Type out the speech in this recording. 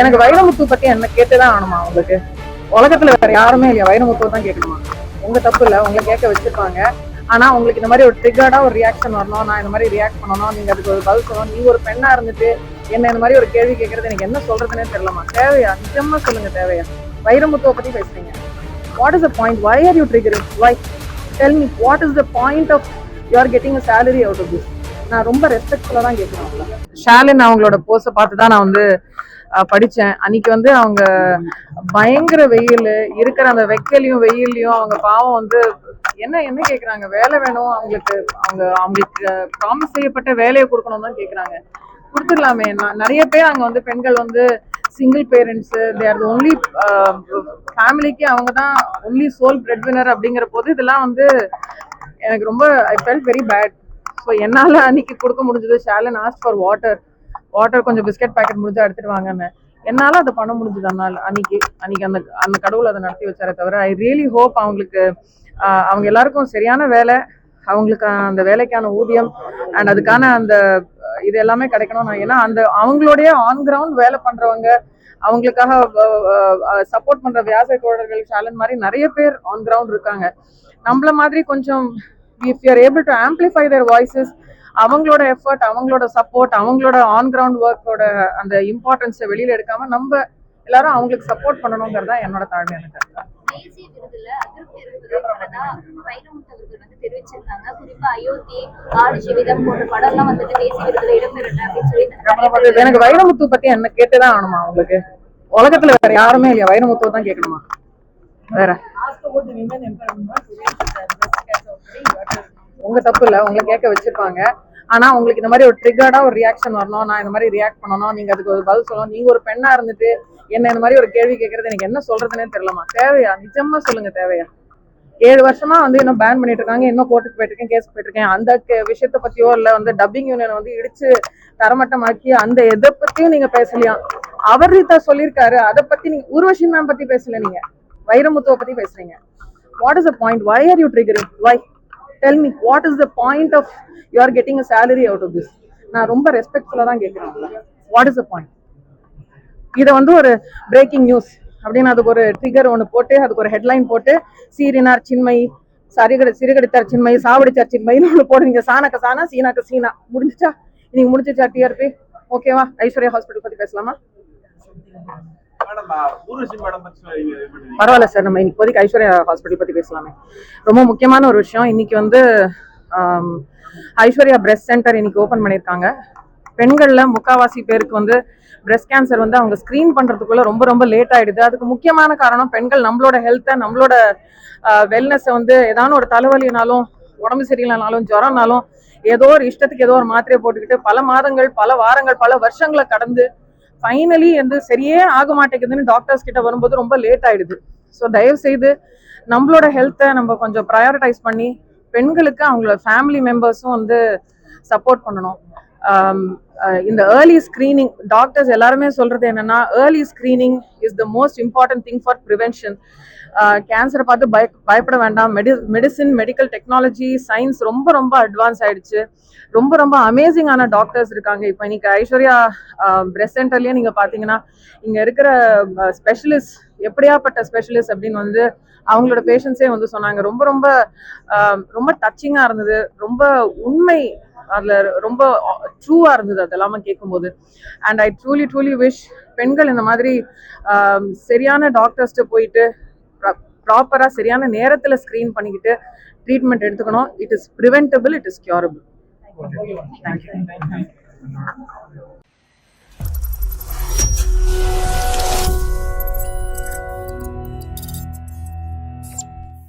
எனக்கு வைரமுத்து பத்தி என்ன கேட்டுதான் ஆகணுமா உங்களுக்கு? உலகத்துல வேற யாருமே இல்லையா? வைரமுத்து தான் கேட்கணுமா? உங்க தப்பு இல்ல. உங்களை கேட்க வச்சிருப்பாங்க ஆனா உங்களுக்கு இந்த மாதிரி ஒரு ட்ரிகர்டா ஒரு ரியாக்ஷன் வரணும். நான் இந்த மாதிரி ரியாக்ட் பண்ணணும். நீங்க அதுக்கு ஒரு பதில் சொல்லணும். நீ ஒரு பெண்ணா இருந்துட்டு என்ன இந்த மாதிரி ஒரு கேள்வி கேட்கறது எனக்கு என்ன சொல்றதுன்னே தெரியலமா தேவையா? நிஜமா சொல்லுங்க தேவையா? வைரமுத்துவை பத்தி பேசுறீங்க. What is the point why are you triggering why tell me what is the point of you are getting salary out of this நான் ரொம்ப ரெஸ்பெக்ட்ஃபுல்லாக தான் கேட்குறேன் ஷாலின் அவங்களோட போஸை பார்த்து தான் நான் வந்து படித்தேன் அன்னைக்கு வந்து அவங்க பயங்கர வெயில் இருக்கிற அந்த வெக்கலையும் வெயில்லையும் அவங்க பாவம் வந்து என்ன என்ன கேட்குறாங்க வேலை வேணும் அவங்களுக்கு அவங்க அவங்களுக்கு ப்ராமிஸ் செய்யப்பட்ட வேலையை கொடுக்கணும் தான் கேட்குறாங்க கொடுத்துடலாமே. நான் நிறைய பேர் அங்கே வந்து பெண்கள் வந்து single parents they are only ஃபேமிலிக்கு அவங்க தான் ஒன்லி சோல் பிரெட் வினர் அப்படிங்கிற போது இதெல்லாம் வந்து எனக்கு ரொம்ப I felt very bad so என்னால் அன்னைக்கு கொடுக்க முடிஞ்சது ஷாலன் ஆஸ்ட் ஃபார் வாட்டர் வாட்டர் கொஞ்சம் பிஸ்கட் பேக்கெட் முடிஞ்சா எடுத்துட்டு வாங்கன்னு. என்னால் அதை பண்ண முடிஞ்சது அன்னால். அன்னைக்கு அன்னைக்கு அந்த அந்த கடவுள் அதை நடத்தி வச்சாரே தவிர ஐ ரியலி ஹோப் அவங்களுக்கு அவங்க எல்லாருக்கும் சரியான வேலை அவங்களுக்கு அந்த வேலைக்கான ஊதியம் அண்ட் அதுக்கான அந்த இது எல்லாமே கிடைக்கணும் நான் ஏன்னா அந்த அவங்களுடைய ஆன் கிரவுண்ட் வேலை பண்றவங்க அவங்களுக்காக சப்போர்ட் பண்ற வியாச தோழர்கள் சேலன் மாதிரி நிறைய பேர் ஆன் கிரவுண்ட் இருக்காங்க. நம்மள மாதிரி கொஞ்சம் if you are able to amplify their voices அவங்களோட எஃபர்ட் அவங்களோட சப்போர்ட் அவங்களோட ஆன் கிரவுண்ட் ஒர்க்கோட அந்த இம்பார்ட்டன்ஸை வெளியில எடுக்காம நம்ம எல்லாரும் அவங்களுக்கு சப்போர்ட் பண்ணணுங்கிறது தான் என்னோட தாழ்மையான கருத்து தேசிய விருதுல அதிருப்தி இருப்பதா வைரமுத்து அவர்கள் வந்து தெரிவிச்சிருந்தாங்க. குறிப்பா அயோத்தி ஆடு ஜீவிதம் போன்ற படம் எல்லாம் வந்துட்டு தேசிய விருதுல இடம்பெறல அப்படின்னு சொல்லி நிறைய பேர் எனக்கு வைரமுத்து பத்தி என்ன கேட்டுதான் ஆகணுமா உங்களுக்கு? உலகத்துல வேற யாருமே இல்லையா? வைரமுத்துவை தான் கேட்கணுமா? வேற. உங்க தப்பு இல்ல உங்களை கேட்க வச்சிருப்பாங்க. ஆனா உங்களுக்கு இந்த மாதிரி ஒரு ட்ரிகர்டா ஒரு ரியாக்ஷன் வரணும் நான் இந்த மாதிரி ரியாக்ட் பண்ணணும் நீங்க அதுக்கு ஒரு பதில் சொல்லணும் நீங்க ஒரு பெண்ணா இருந்துட்டு என்ன இந்த மாதிரி ஒரு கேள்வி கேட்கறது எனக்கு என்ன சொல்றதுன்னே தெரியலமா தேவையா? நிஜமா சொல்லுங்க தேவையா? ஏழு வருஷமா வந்து இன்னும் பேன் பண்ணிட்டு இருக்காங்க இன்னும் கோர்ட்டுக்கு போயிட்டு இருக்கேன் கேஸ் போயிட்டு இருக்கேன். அந்த விஷயத்த பத்தியோ இல்ல வந்து டப்பிங் யூனியன் வந்து இடிச்சு தரமட்டமாக்கி அந்த எதை பத்தியும் நீங்க பேசலையா? அவர் சொல்லியிருக்காரு அதை பத்தி நீங்க ஊர்வஷி மேம் பத்தி பேசல நீங்க. வைரமுத்துவ பத்தி பேசுறீங்க. What is the point why are you triggering why tell me what is the point of you are getting a salary out of this நான் ரொம்ப ரெஸ்பெக்ட்ஃபுல்லா தான் கேட்குறேன். வாட் இஸ் த பாயிண்ட் இதை வந்து ஒரு பிரேக்கிங் நியூஸ் அப்படின்னு அதுக்கு ஒரு ட்ரிகர் ஒன்று போட்டு அதுக்கு ஒரு ஹெட்லைன் போட்டு சீரினார் சின்மை சரிகடி சிறுகடித்தார் சின்மை சாவடிச்சார் சின்மைன்னு ஒன்று போடுறீங்க சாணக்க சானா சீனாக்க சீனா. முடிஞ்சிச்சா? இன்னைக்கு முடிஞ்சிச்சா டிஆர்பி ஓகேவா ஐஸ்வர்யா ஹாஸ்பிட்டல் பத்தி பேசலாமா? பரவாயில்ல சார். நம்ம இப்போதைக்கு ஐஸ்வர்யா ஹாஸ்பிட்டல் பத்தி பேசலாமே. ரொம்ப முக்கியமான ஒரு விஷயம். இன்னைக்கு வந்து ஐஸ்வர்யா பிரஸ்ட் சென்டர் இன்னைக்கு ஓபன் பண்ணியிருக்காங்க. பெண்கள்ல முக்காவாசி பேருக்கு வந்து பிரஸ்ட் கேன்சர் வந்து அவங்க ஸ்கிரீன் பண்றதுக்குள்ள ரொம்ப ரொம்ப லேட் ஆயிடுது. அதுக்கு முக்கியமான காரணம் பெண்கள் நம்மளோட ஹெல்த்தை நம்மளோட வெல்னஸை வந்து ஏதான ஒரு தலைவலினாலும் உடம்பு சரியில்லைனாலும் ஜுரம்னாலும் ஏதோ ஒரு இஷ்டத்துக்கு ஏதோ ஒரு மாத்திரையை போட்டுக்கிட்டு பல மாதங்கள் பல வாரங்கள் பல வருஷங்களை கடந்து ஃபைனலி வந்து சரியே ஆக மாட்டேங்குதுன்னு டாக்டர்ஸ் கிட்ட வரும்போது ரொம்ப லேட் ஆயிடுது. ஸோ தயவு செய்து நம்மளோட ஹெல்த்தை நம்ம கொஞ்சம் ப்ரையாரிட்டைஸ் பண்ணி பெண்களுக்கு அவங்களோட ஃபேமிலி மெம்பர்ஸும் வந்து சப்போர்ட் பண்ணணும். இந்த ஏர்லி ஸ்க்ரீனிங் டாக்டர்ஸ் எல்லாருமே சொல்றது என்னன்னா early screening is the most important thing for prevention கேன்சரை பார்த்து பய பயப்பட வேண்டாம். மெடி மெடிசின் மெடிக்கல் டெக்னாலஜி சயின்ஸ் ரொம்ப ரொம்ப அட்வான்ஸ் ஆயிடுச்சு. ரொம்ப ரொம்ப அமேசிங்கான டாக்டர்ஸ் இருக்காங்க. இப்போ இன்னைக்கு ஐஸ்வர்யா um, பிரெஸ்ட் சென்டர்லயே நீங்க பாத்தீங்கன்னா இங்க இருக்கிற uh, ஸ்பெஷலிஸ்ட் எப்படியாப்பட்ட ஸ்பெஷலிஸ்ட் அப்படின்னு வந்து அவங்களோட பேஷண்ட்ஸே வந்து சொன்னாங்க. ரொம்ப ரொம்ப um, ரொம்ப டச்சிங்காக இருந்தது. ரொம்ப உண்மை அதுல ரொம்ப ட்ரூவா இருந்தது அதெல்லாமே கேட்கும்போது and I truly truly wish பெண்கள் இந்த மாதிரி சரியான டாக்டர்ஸ்ட்டு போயிட்டு ப்ராப்பரா சரியான நேரத்துல ஸ்கிரீன் பண்ணிக்கிட்டு ட்ரீட்மெண்ட் எடுத்துக்கணும். It is preventable it is curable thank you